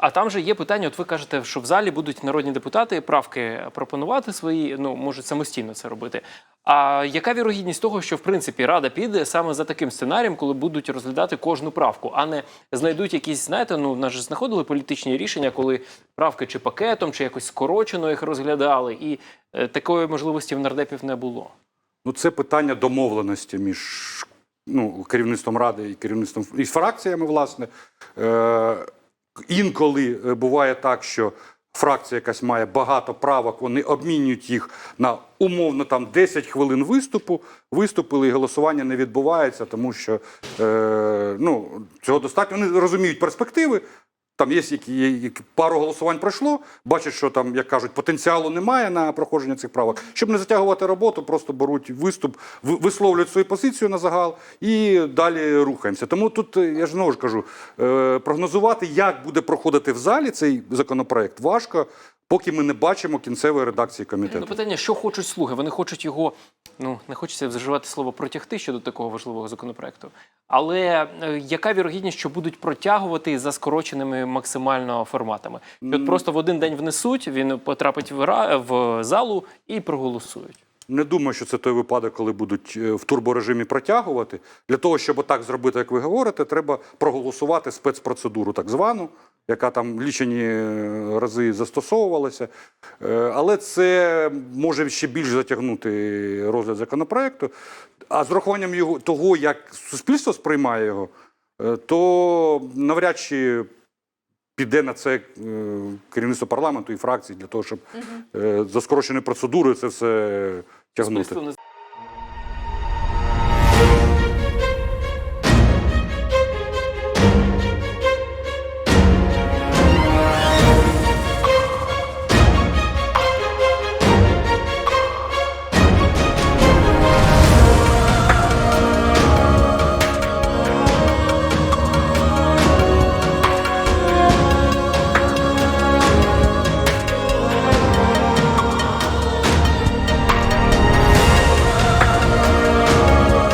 А там же є питання. От ви кажете, що в залі будуть народні депутати правки пропонувати свої, ну можуть самостійно це робити. А яка вірогідність того, що в принципі рада піде саме за таким сценарієм, коли будуть розглядати кожну правку, а не знайдуть якісь, знаєте, ну в нас же знаходили політичні рішення, коли правки чи пакетом, чи якось скорочено їх розглядали, і е, такої можливості в нардепів не було. Ну, це питання домовленості між ну, керівництвом ради і керівництвом і фракціями, власне. Е, інколи е, буває так, що фракція якась має багато правок, вони обмінюють їх на умовно там 10 хвилин виступу. Виступили і голосування не відбувається, тому що е, ну, цього достатньо. Вони розуміють перспективи. Там є які, пару голосувань пройшло, бачать, що там, як кажуть, потенціалу немає на проходження цих правок. Щоб не затягувати роботу, просто беруть виступ, висловлюють свою позицію на загал і далі рухаємося. Тому тут е, я ж знову ж кажу, е, прогнозувати, як буде проходити в залі цей законопроект, важко, поки ми не бачимо кінцевої редакції Ну, комітету. питання, що хочуть слуги? Вони хочуть його, ну не хочеться вживати слово протягти щодо такого важливого законопроекту. Але е, яка вірогідність, що будуть протягувати за скороченими максимально форматами? От просто в один день внесуть, він потрапить в, ра- в залу і проголосують. Не думаю, що це той випадок, коли будуть е, в турборежимі протягувати. Для того, щоб так зробити, як ви говорите, треба проголосувати спецпроцедуру, так звану, яка там лічені е, рази застосовувалася. Е, Але це може ще більш затягнути розгляд законопроекту. А з урахуванням його того, як суспільство сприймає його, е, то навряд чи піде на це керівництво парламенту і фракції для того, щоб е, за скороченою процедурою це все тягнути.